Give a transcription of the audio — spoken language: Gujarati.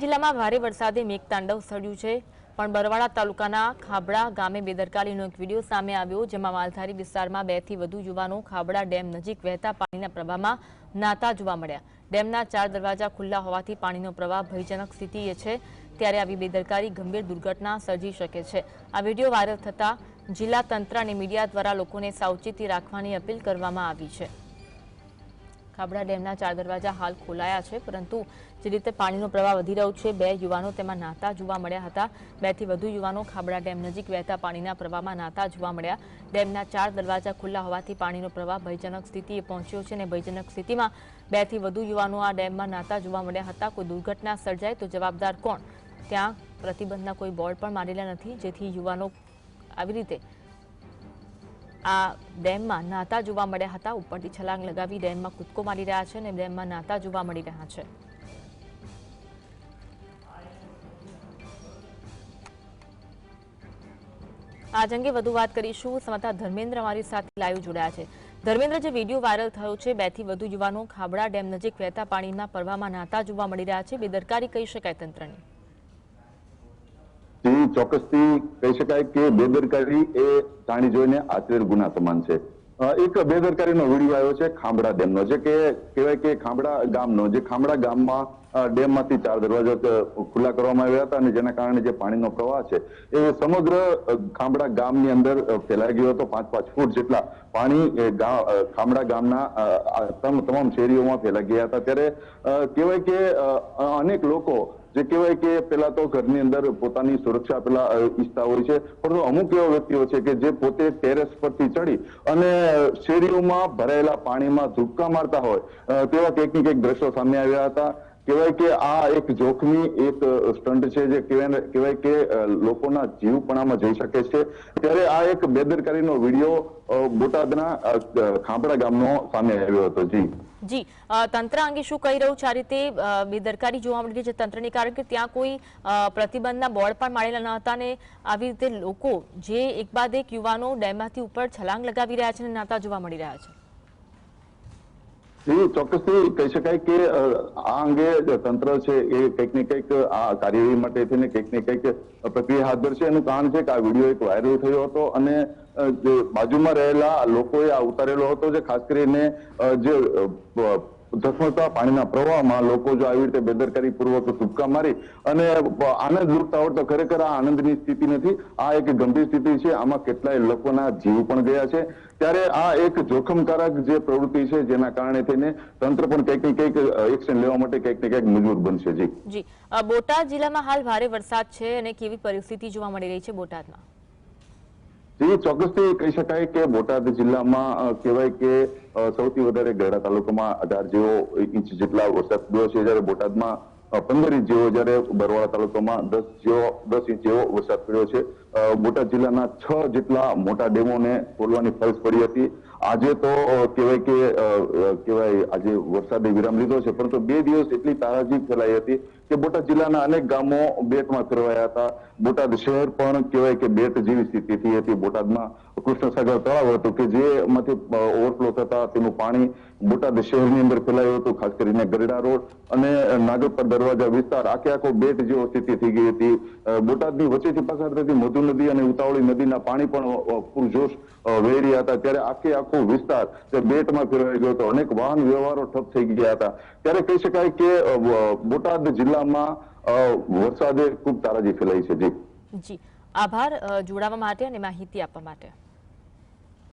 જિલ્લામાં ભારે વરસાદે મેઘતાંડવ સળ્યું છે. પણ બરવાડા તાલુકાના ખાબડા ગામે બેદરકારીનો એક વીડિયો સામે આવ્યો, જેમાં માલધારી વિસ્તારમાં બેથી વધુ યુવાનો ખાબડા ડેમ નજીક વહેતા પાણીના પ્રવાહમાં નાતા જોવા મળ્યા. ડેમના ચાર દરવાજા ખુલ્લા હોવાથી પાણીનો પ્રવાહ ભયજનક સ્થિતિએ છે. ત્યારે આવી બેદરકારી ગંભીર દુર્ઘટના સર્જી શકે છે. આ વીડિયો વાયરલ થતા જિલ્લા તંત્ર અને મીડિયા દ્વારા લોકોને સાવચેતી રાખવાની અપીલ કરવામાં આવી છે. ખાબડા ડેમના ચાર દરવાજા હાલ ખોલાયા છે, પરંતુ જે રીતે પાણીનો પ્રવાહ વધી રહ્યો છે, બે યુવાનો તેમાં નાતા જોવા મળ્યા હતા. બેથી વધુ યુવાનો ખાબડા ડેમ નજીક વહેતા પાણીના પ્રવાહમાં નાતા જોવા મળ્યા. ડેમના ચાર દરવાજા ખુલ્લા હોવાથી પાણીનો પ્રવાહ ભયજનક સ્થિતિએ પહોંચ્યો છે અને ભયજનક સ્થિતિમાં બેથી વધુ યુવાનો આ ડેમમાં નાતા જોવા મળ્યા હતા. કોઈ દુર્ઘટના સર્જાય તો જવાબદાર કોણ? ત્યાં પ્રતિબંધના કોઈ બોર્ડ પણ મારેલા નથી, જેથી યુવાનો આવી રીતે આ ડેમમાં નાતા જોવા મળ્યા હતા. ઉપરથી છલાંગ લગાવી ડેમમાં કૂદકો મારી રહ્યા છે અને ડેમમાં નાતા જોવા મળી રહ્યા છે. આજ અંગે વધુ વાત કરીશું. સમાતા ધર્મેન્દ્ર અમારી સાથે લાઈવ જોડાયા છે. ધર્મેન્દ્ર, જે વીડિયો વાયરલ થયો છે, બેથી વધુ યુવાનો ખાબડા ડેમ નજીક વહેતા પાણીના પરવામાં નાતા જોવા મળી રહ્યા છે. બેદરકારી કહી શકાય તંત્રની. જે ચોક્કસથી કહી શકાય કે બેદરકારી એ જાણી જોઈને આચરેલ ગુના સમાન છે. એક બેદરકારીનો વીડિયો આવ્યો છે ખાંભડા ડેમનો. જે કે કહેવાય કે ખાંભડા ગામનો, જે ખાંભડા ગામમાં ડેમમાંથી ચાર દરવાજા ખુલ્લા કરવામાં આવ્યા હતા અને જેના કારણે જે પાણીનો પ્રવાહ છે એ સમગ્ર ખાંભડા ગામની અંદર ફેલાઈ ગયો હતો. પાંચ પાંચ ફૂટ જેટલા પાણી ખાંભડા ગામના તમામ શેરીઓમાં ફેલાઈ ગયા હતા. ત્યારે કહેવાય કે અનેક લોકો જે કહેવાય કે પેલા તો ઘરની અંદર પોતાની સુરક્ષા પેલા ઈચ્છતા હોય છે. પરંતુ અમુક એવા વ્યક્તિઓ છે કે જે પોતે ટેરેસ પરથી ચડી અને શેરીઓમાં ભરાયેલા પાણીમાં ધુક્કા મારતા હોય. તેવા કંઈક ને કંઈક દ્રશ્યો સામે આવ્યા હતા. કહેવાય કે આ એક જોખમી, એક સ્ટન્ટ છે જે કહેવાય કે લોકોના જીવપણામાં જઈ શકે છે. ત્યારે આ એક બેદરકારીનો વીડિયો બોટાદના ખાંભડા ગામનો સામે આવ્યો હતો. જી. જી તંત્ર અંગે શું કહી રહ્યું છે? આ રીતે બેદરકારી જોવા મળી રહી છે તંત્રની, કારણ કે ત્યાં કોઈ પ્રતિબંધના બોર્ડ પણ મારેલા ન હતા અને આવી રીતે લોકો જે એક બાદ એક યુવાનો ડેમમાંથી ઉપર છલાંગ લગાવી રહ્યા છે અને નાતા જોવા મળી રહ્યા છે. જી ચોક્કસથી કહી શકાય કે આ અંગે તંત્ર છે એ કંઈક ને કંઈક આ કાર્યવાહી માટે થઈને કંઈક ને કંઈક પ્રક્રિયા હાથ ધરશે. એનું કારણ છે કે આ વીડિયો એક વાયરલ થયો હતો અને જે બાજુમાં રહેલા લોકોએ આ ઉતારેલો હતો, જે ખાસ કરીને જે ધસમસતા પાણીના પ્રવાહમાં લોકો જો આવી રીતે બેદરકારી પૂર્વક ટૂંકા મારી અને આનંદ લૂંટતા હોય તો ખરેખર આ આનંદની સ્થિતિ નથી. આ એક ગંભીર સ્થિતિ છે. આમાં કેટલાય લોકોના જીવ પણ ગયા છે. ત્યારે આ એક જોખમકારક જે પ્રવૃત્તિ છે જેના કારણે થઈને તંત્ર પણ કંઈક ને કંઈક એક્શન લેવા માટે કંઈક ને કંઈક મજબૂર બનશે. જી. જી. બોટાદ જિલ્લામાં હાલ ભારે વરસાદ છે અને કેવી પરિસ્થિતિ જોવા મળી રહી છે બોટાદમાં? જી ચોક્કસથી કહી શકાય કે બોટાદ જિલ્લામાં કહેવાય કે સૌથી વધારે ગઢડા તાલુકામાં અઢાર જેવો ઇંચ જેટલા વરસાદ પડ્યો છે જ્યારે બોટાદમાં પંદર ઇંચ જેવો જ્યારે બરવાળા તાલુકામાં દસ જેવો, દસ ઇંચ જેવો વરસાદ પડ્યો છે. બોટાદ જિલ્લાના છ જેટલા મોટા ડેમોને ખોલવાની ફરજ પડી હતી. આજે તો કહેવાય કે કહેવાય આજે વરસાદે વિરામ લીધો છે, પરંતુ બે દિવસ એટલી તારાજી ફેલાઈ હતી કે બોટાદ જિલ્લાના અનેક ગામો બેટમાં ફેરવાયા હતા. બોટાદ શહેર પણ કહેવાય કે બેટ જેવી સ્થિતિથી હતી. બોટાદમાં કૃષ્ણસાગર તળાવ હતું કે જેમાંથી ઓવરફ્લો થતા તેનું પાણી બોટાદ શહેરની અંદર ફેલાયું હતું, ખાસ કરીને ગરડા રોડ અને નાગરપર દરવાજા વિસ્તાર. આખે આખો બેટ જેવો સ્થિતિ થઈ ગઈ હતી. બોટાદની વચ્ચેથી પસાર થતી મધુ નદી અને ઉતાવળી નદીના પાણી પણ પૂરજોશ વહી રહ્યા હતા. ત્યારે આખે આખો વિસ્તાર તે બેટમાં ફેરવાઈ ગયો હતો. અનેક વાહન વ્યવહારો ઠપ થઈ ગયા હતા. ત્યારે કહી શકાય કે બોટાદ બોટાદ જિલ્લામાં વરસાદે ખૂબ તારાજી ફેલાઈ છે. જી. જી. આભાર જોડાવા માટે અને માહિતી આપવા માટે.